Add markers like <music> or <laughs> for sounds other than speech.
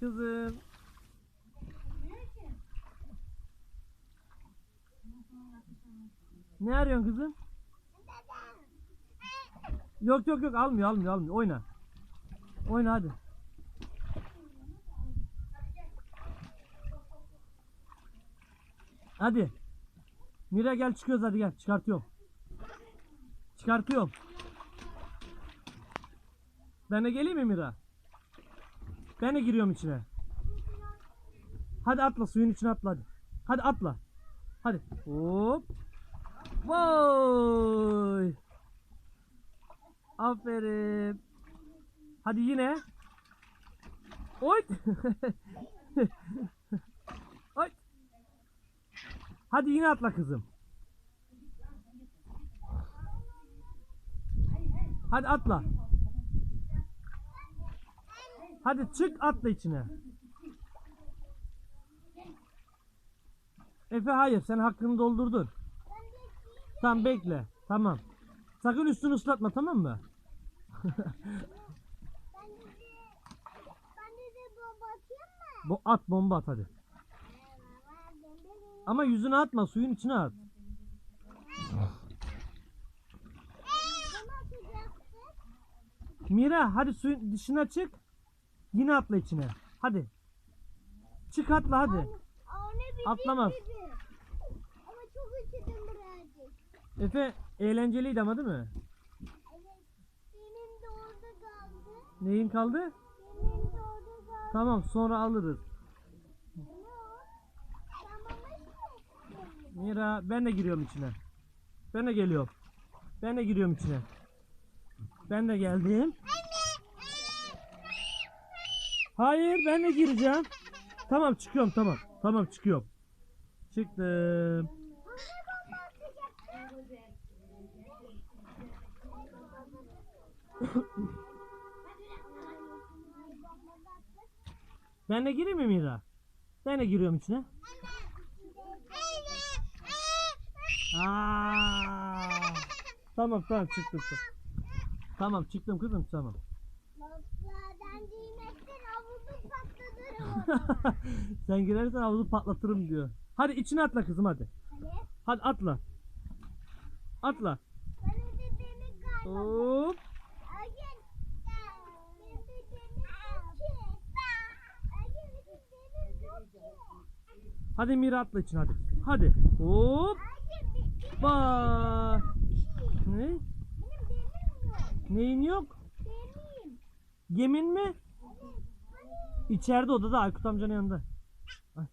Kızım. Ne arıyorsun kızım? Yok yok yok almıyor almıyor almıyor. Oyna. Oyna hadi. Hadi. Mira gel çıkıyoruz hadi gel. Çıkartıyorum. Çıkartıyorum. Ben de geleyim mi Mira? Ben de giriyorum içine. Hadi atla suyun içine atla hadi. Hadi atla. Hadi. Hop. Vay. Aferin. Hadi yine. Oy. <laughs> Oy. Hadi yine atla kızım. Hadi atla. Hadi çık atla içine. Efe hayır sen hakkını doldurdun. Tamam bekle. Tamam. Sakın üstünü ıslatma tamam mı? Bu at bomba at hadi. Ama yüzüne atma suyun içine at. Mira hadi suyun dışına çık. Yine atla içine. Hadi. Çık atla hadi. Atlamaz. Ama çok üşüdüm birazcık. Efe eğlenceliydi ama değil mi? Evet. Benim de orada kaldı. Neyin kaldı? Benim de orada kaldı. Tamam sonra alırız. Mira ben de giriyorum içine. Ben de geliyorum. Ben de giriyorum içine. Ben de geldim. Hayır ben de gireceğim. Tamam çıkıyorum tamam. Tamam çıkıyorum. Çıktım. Ben de gireyim mi Mira? Ben de giriyorum içine. Aa! Tamam tamam çıktım. Tamam çıktım kızım tamam. Babadan. <laughs> Sen girersen havuzu patlatırım diyor. Hadi içine atla kızım hadi. Hadi. Hadi atla. Atla. Hop. Hadi Mira atla içine hadi. Hadi. Hop. Ba. Ne? Neyin yok? Gemin mi? İçeride odada Aykut amcanın yanında. Ay.